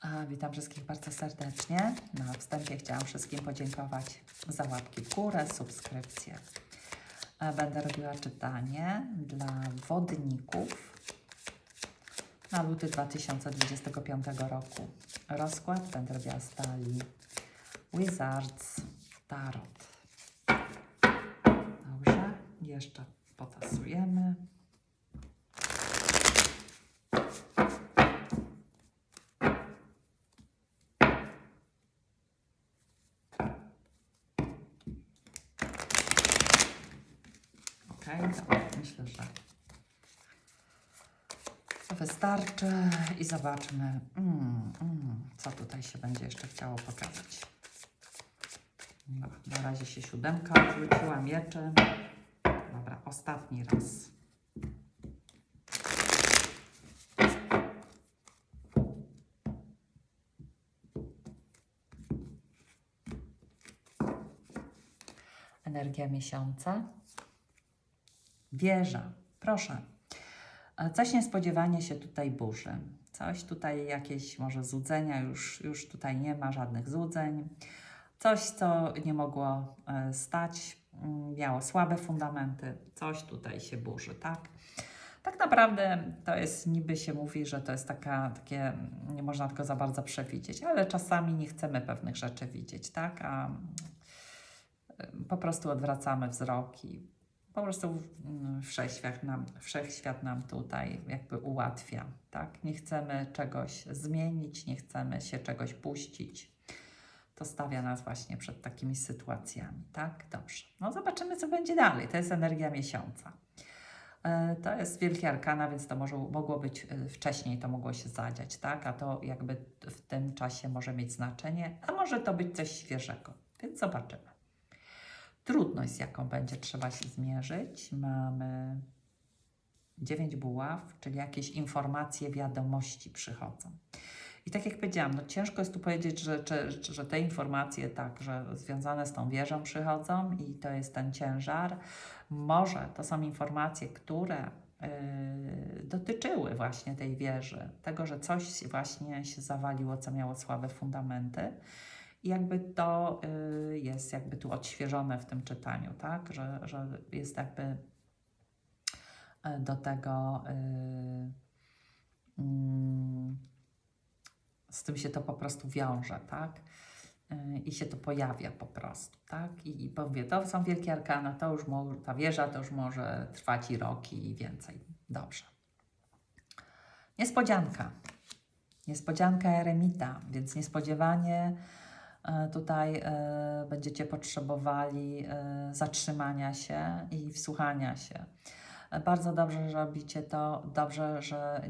A, Witam wszystkich bardzo serdecznie. Na wstępie chciałam wszystkim podziękować za łapki w górę, subskrypcję. Będę robiła czytanie dla wodników na luty 2025 roku. Rozkład będę robiła z talii Wizards Tarot. Dobrze, jeszcze potasujemy. Myślę, że to wystarczy i zobaczmy, mm, mm, co tutaj się będzie jeszcze chciało pokazać. No, na razie się siódemka odwróciła mieczem. Dobra, ostatni raz. Energia miesiąca. Wieża. Proszę. E, Coś niespodziewanie się tutaj burzy. Coś tutaj, jakieś może złudzenia, już, już tutaj nie ma żadnych złudzeń. Coś, co nie mogło e, stać, mm, miało słabe fundamenty. Coś tutaj się burzy, tak? Tak naprawdę to jest, niby się mówi, że to jest taka, takie, mm, nie można tego za bardzo przewidzieć, ale czasami nie chcemy pewnych rzeczy widzieć, tak? A mm, po prostu odwracamy wzrok i po prostu mm, wszechświat nam, wszechświat nam tutaj jakby ułatwia, tak? Nie chcemy czegoś zmienić, nie chcemy się czegoś puścić. To stawia nas właśnie przed takimi sytuacjami, tak? Dobrze. No zobaczymy, co będzie dalej. To jest energia miesiąca. E, To jest wielkie arkana, więc to może, mogło być e, wcześniej, to mogło się zadziać, tak? A to jakby w tym czasie może mieć znaczenie, a może to być coś świeżego, więc zobaczymy. Trudność, z jaką będzie trzeba się zmierzyć, mamy 9 buław, czyli jakieś informacje, wiadomości przychodzą. I tak jak powiedziałam, no ciężko jest tu powiedzieć, że, że, że te informacje tak, że związane z tą wieżą przychodzą i to jest ten ciężar. Może to są informacje, które yy, dotyczyły właśnie tej wieży, tego, że coś właśnie się zawaliło, co miało słabe fundamenty. I jakby to y, jest jakby tu odświeżone w tym czytaniu, tak? Że, że jest jakby y, do tego y, mm, z tym się to po prostu wiąże, tak? Y, I się to pojawia po prostu, tak? I, i mówię, to są wielkie arkana, to już może, ta wieża to już może trwać i roki i więcej. Dobrze. Niespodzianka. Niespodzianka eremita, więc niespodziewanie e, tutaj e, będziecie potrzebowali e, zatrzymania się i wsłuchania się. E, Bardzo dobrze, że robicie to, dobrze, że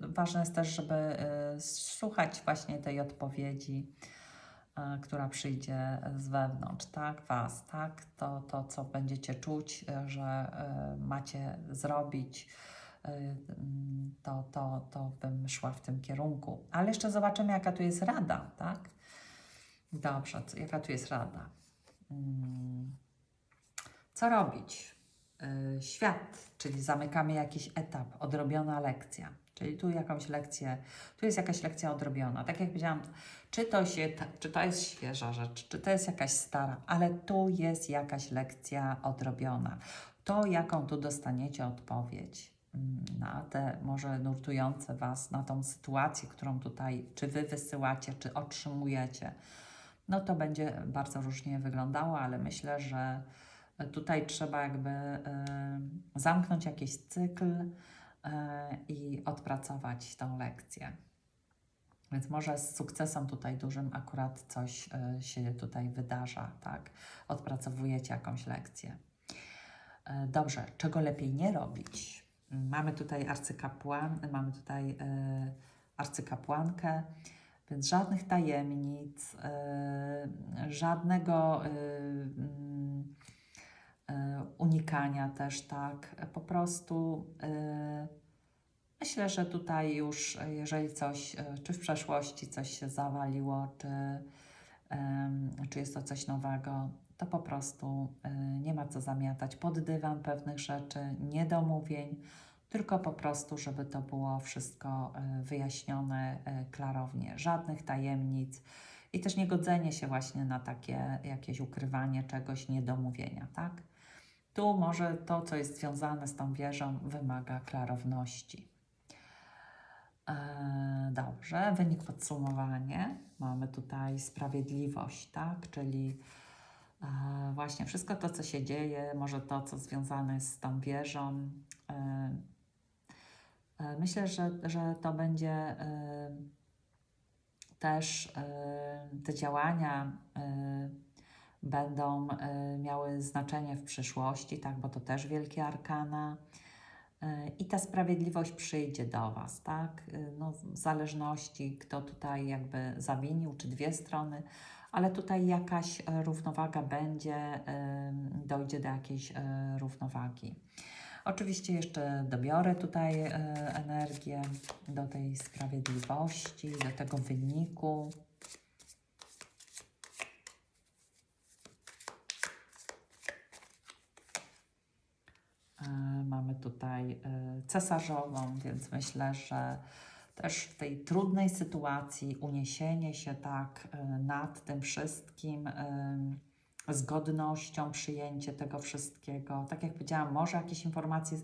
ważne jest też, żeby e, słuchać właśnie tej odpowiedzi, e, która przyjdzie z wewnątrz, tak, Was, tak, to, to co będziecie czuć, e, że e, macie zrobić, e, mm, to, to, to bym szła w tym kierunku. Ale jeszcze zobaczymy, jaka tu jest rada, tak? Dobrze, co- jaka tu jest rada? Mm, Co robić? Y, Świat, czyli zamykamy jakiś etap, odrobiona lekcja. Czyli tu jakąś lekcję, tu jest jakaś lekcja odrobiona. Tak jak powiedziałam, czy to, się, czy to jest świeża rzecz, czy to jest jakaś stara, ale tu jest jakaś lekcja odrobiona. To, jaką tu dostaniecie odpowiedź mm, na te może nurtujące Was, na tą sytuację, którą tutaj czy Wy wysyłacie, czy otrzymujecie, no to będzie bardzo różnie wyglądało, ale myślę, że tutaj trzeba jakby y, zamknąć jakiś cykl y, i odpracować tą lekcję. Więc może z sukcesem tutaj dużym akurat coś y, się tutaj wydarza, tak? Odpracowujecie jakąś lekcję. Dobrze, czego lepiej nie robić? Mamy tutaj arcykapłan, mamy tutaj arcykapłankę, więc żadnych tajemnic, e, żadnego e, mm, e, unikania też, tak. Po prostu myślę, że tutaj już, jeżeli coś, czy w przeszłości coś się zawaliło, czy, czy jest to coś nowego, to po prostu y, nie ma co zamiatać pod dywan pewnych rzeczy, niedomówień. Tylko po prostu, żeby to było wszystko e, wyjaśnione e, klarownie. Żadnych tajemnic i też nie godzenie się właśnie na takie jakieś ukrywanie czegoś, niedomówienia, tak? Tu może to, co jest związane z tą wieżą, wymaga klarowności. E, Dobrze, wynik podsumowanie. Mamy tutaj sprawiedliwość, tak? Czyli właśnie wszystko to, co się dzieje, może to, co związane jest z tą wieżą. E, Myślę, że, że to będzie e, też e, te działania będą miały znaczenie w przyszłości, tak? Bo to też wielkie arkana. I ta sprawiedliwość przyjdzie do Was, tak? No, w zależności, kto tutaj jakby zawinił, czy dwie strony, ale tutaj jakaś równowaga będzie, dojdzie do jakiejś równowagi. Oczywiście jeszcze dobiorę tutaj e, energię do tej sprawiedliwości, do tego wyniku. E, Mamy tutaj e, cesarzową, więc myślę, że też w tej trudnej sytuacji uniesienie się tak nad tym wszystkim, z godnością, przyjęcie tego wszystkiego. Tak jak powiedziałam, może jakieś informacje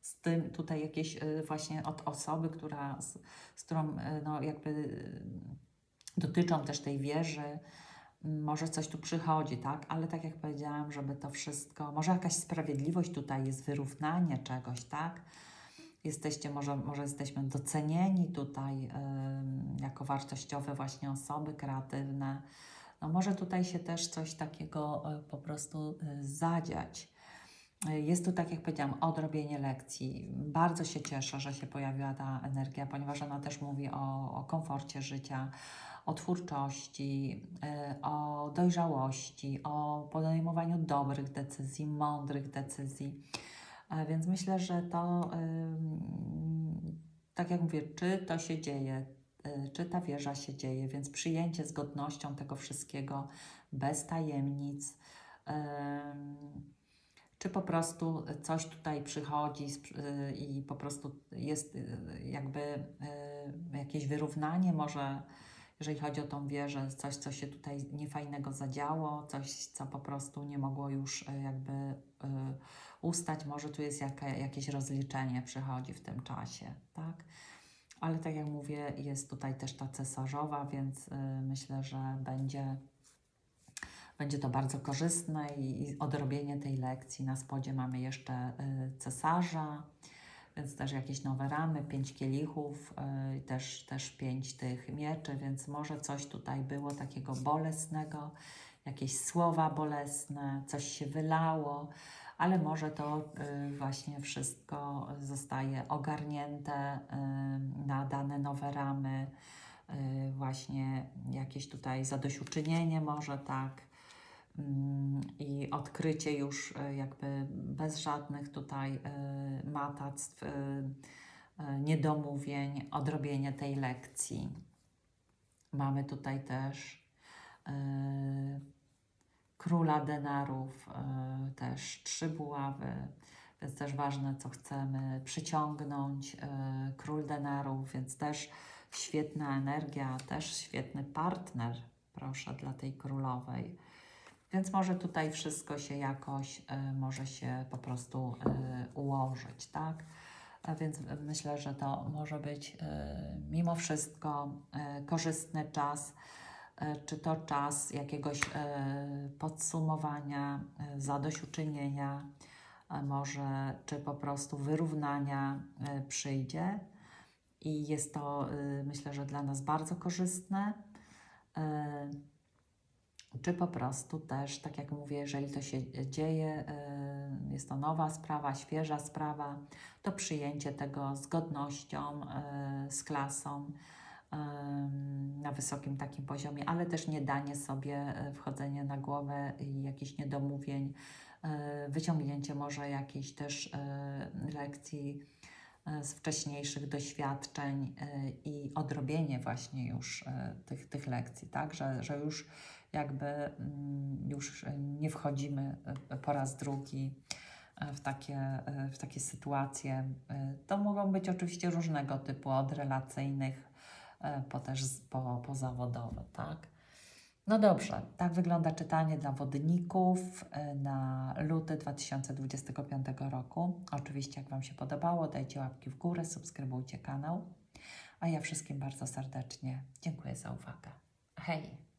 z, tym tutaj jakieś e, właśnie od osoby, która, z, z którą e, no jakby e, dotyczą też tej wieży, może coś tu przychodzi, tak? Ale tak jak powiedziałam, żeby to wszystko, może jakaś sprawiedliwość tutaj jest, wyrównanie czegoś, tak? Jesteście, może, może jesteśmy docenieni tutaj ym, jako wartościowe właśnie osoby kreatywne. No może tutaj się też coś takiego y, po prostu y, zadziać. Y, Jest tu, tak jak powiedziałam, odrobienie lekcji. Bardzo się cieszę, że się pojawiła ta energia, ponieważ ona też mówi o, o komforcie życia, o twórczości, o dojrzałości, o podejmowaniu dobrych decyzji, mądrych decyzji. E, Więc myślę, że to, tak jak mówię, czy to się dzieje, czy ta wieża się dzieje, więc przyjęcie z godnością tego wszystkiego, bez tajemnic. ym, czy po prostu coś tutaj przychodzi y, i po prostu jest y, jakby y, jakieś wyrównanie, może jeżeli chodzi o tą wieżę, coś, co się tutaj niefajnego zadziało, coś, co po prostu nie mogło już y, jakby y, ustać, może tu jest jaka, jakieś rozliczenie przychodzi w tym czasie, tak? Ale tak jak mówię, jest tutaj też ta cesarzowa, więc y, myślę, że będzie będzie to bardzo korzystne i, odrobienie tej lekcji. Na spodzie mamy jeszcze y, cesarza, więc też jakieś nowe ramy, pięć kielichów, y, też, też pięć tych mieczy, więc może coś tutaj było takiego bolesnego, jakieś słowa bolesne, coś się wylało, ale może to y, właśnie wszystko zostaje ogarnięte y, na dane nowe ramy, y, właśnie jakieś tutaj zadośćuczynienie może tak mm, i odkrycie już jakby bez żadnych tutaj matactw, niedomówień, odrobienie tej lekcji. Mamy tutaj też króla denarów, y, też trzy buławy, więc też ważne, co chcemy przyciągnąć. y, Król denarów, więc też świetna energia, też świetny partner, proszę, dla tej królowej. Więc może tutaj wszystko się jakoś może się po prostu ułożyć, tak? A więc myślę, że to może być mimo wszystko korzystny czas, czy to czas jakiegoś y, podsumowania, y, zadośćuczynienia, może czy po prostu wyrównania przyjdzie. I jest to, myślę, że dla nas bardzo korzystne. Czy po prostu też, tak jak mówię, jeżeli to się dzieje, jest to nowa sprawa, świeża sprawa, to przyjęcie tego z godnością, z klasą, na wysokim takim poziomie, ale też nie danie sobie y, wchodzenie na głowę i jakichś niedomówień, y, wyciągnięcie może jakiejś też y, lekcji z wcześniejszych doświadczeń i odrobienie właśnie już tych, tych lekcji, tak, że, że już jakby mm, już nie wchodzimy po raz drugi e, w takie, e, w takie sytuacje. E, To mogą być oczywiście różnego typu, od relacyjnych e, po też po, po zawodowe, tak? No dobrze, tak wygląda czytanie dla wodników e, na luty 2025 roku. Oczywiście, jak Wam się podobało, dajcie łapki w górę, subskrybujcie kanał. A ja wszystkim bardzo serdecznie dziękuję za uwagę. Hej!